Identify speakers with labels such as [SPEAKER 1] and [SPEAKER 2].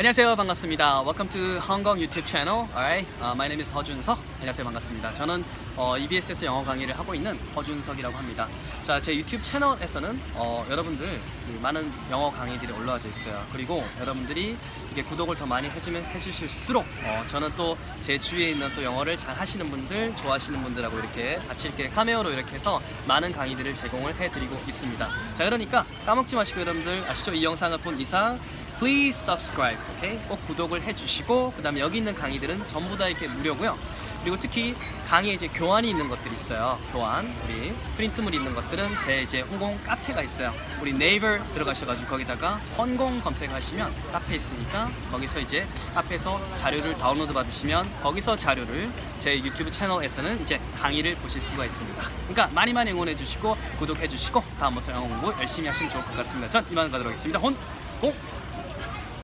[SPEAKER 1] 안녕하세요. 반갑습니다. Welcome to Hong Kong YouTube channel. Alright, uh, my name is 허준석. 안녕하세요. 반갑습니다. 저는 어, EBS에서 영어 강의를 하고 있는 허준석이라고 합니다. 자제 유튜브 채널에서는 어, 여러분들 그 많은 영어 강의들이 올라와져 있어요. 그리고 여러분들이 이게 구독을 더 많이 해주면 해주실수록 어, 저는 또 제 주위에 있는 또 영어를 잘 하시는 분들 좋아하시는 분들하고 이렇게 같이 이렇게 카메오로 이렇게 해서 많은 강의들을 제공을 해드리고 있습니다. 자 그러니까 까먹지 마시고 여러분들 아시죠? 이 영상을 본 이상 please subscribe, 오케이? 꼭 구독을 해주시고 그 다음에 여기 있는 강의들은 전부 다 이렇게 무료고요. 그리고 특히 강의에 이제 교환이 있는 것들이 있어요. 교환, 우리 프린트물 있는 것들은 제 이제 홍콩 카페가 있어요. 우리 네이버 들어가셔가지고 거기다가 헌공 검색하시면 카페 있으니까 거기서 이제 카페에서 자료를 다운로드 받으시면 거기서 자료를 제 유튜브 채널에서는 이제 강의를 보실 수가 있습니다. 그러니까 많이 많이 응원해 주시고 구독해 주시고 다음부터 영어 공부 열심히 하시면 좋을 것 같습니다. 전 이만 가도록 하겠습니다. 혼, 홍.